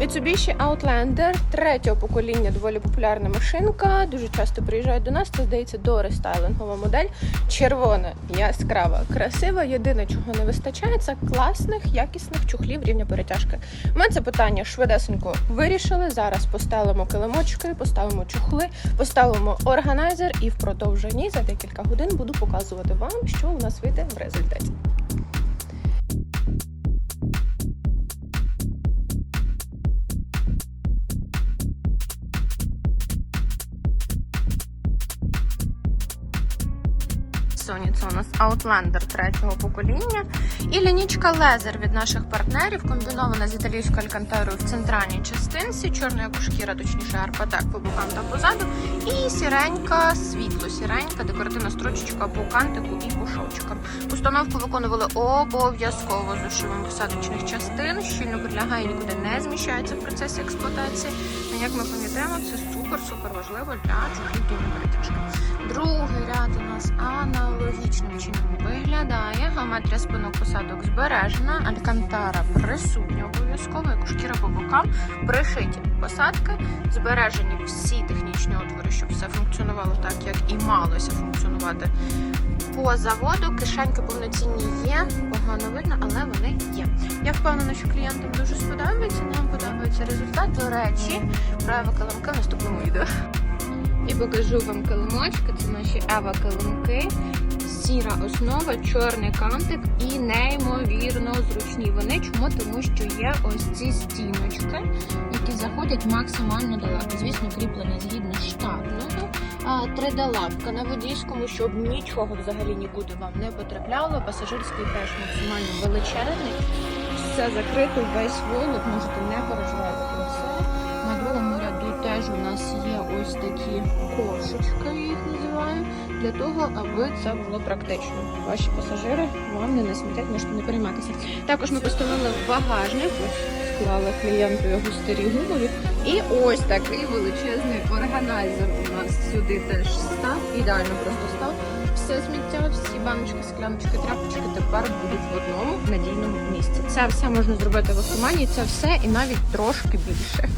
Mitsubishi Outlander третього покоління, доволі популярна машинка. Дуже часто приїжджають до нас. Це здається дорестайлингова модель. Червона, яскрава, красива. Єдине, чого не вистачає, це класних, якісних чухлів рівня перетяжки. Ми це питання швидесенько вирішили. Зараз поставимо килимочки, поставимо чухли, поставимо органайзер і в продовженні за декілька годин буду показувати вам, що у нас вийде в результаті. Sony це у нас Outlander третього покоління. І лінічка Лезер від наших партнерів, комбінована з італійською алькантерою в центральній частинці, чорна як точніше арпатек по бокам та позаду. І сіренька, світло сіренька, декоративна строчечка по кантику і по. Установку виконували обов'язково з ушивом посадочних частин, щільно прилягає, нікуди не зміщається в процесі експлуатації. Як ми пам'ятаємо, це супер-супер важливо для чухлів перетяжки. Другий аналогічним чином виглядає. Геометрія спинок посадок збережена, алькантара присутня обов'язково, як шкіра по бокам, пришиті посадки, збережені всі технічні отвори, щоб все функціонувало так, як і малося функціонувати по заводу. Кишеньки повноцінні є, погано видно, але вони є. Я впевнена, що клієнтам дуже сподобається. Нам подобається результат. До речі, правила килимки в наступному відео. І покажу вам килимочки. Це наші Ева килимки. Сіра основа, чорний кантик і неймовірно зручні вони. Чому? Тому що є ось ці стіночки, які заходять максимально далеко. Звісно, кріплення згідно штатного. 3D-лапка на водійському, щоб нічого взагалі нікуди вам не потрапляло. Пасажирський теж максимально величезний. Все закрито, весь волок, можете не переживати теж у нас є ось такі кошечки, я їх називаю, для того, аби це було практично. Ваші пасажири вам не насмітять, можете не перейматися. Також ми поставили в багажник, ось склали клієнту його старі гумові. І ось такий величезний органайзер у нас сюди теж став. Ідеально просто став. Все сміття, всі баночки, скляночки, тряпочки тепер будуть в одному надійному місці. Це все можна зробити в автомані, це все і навіть трошки більше.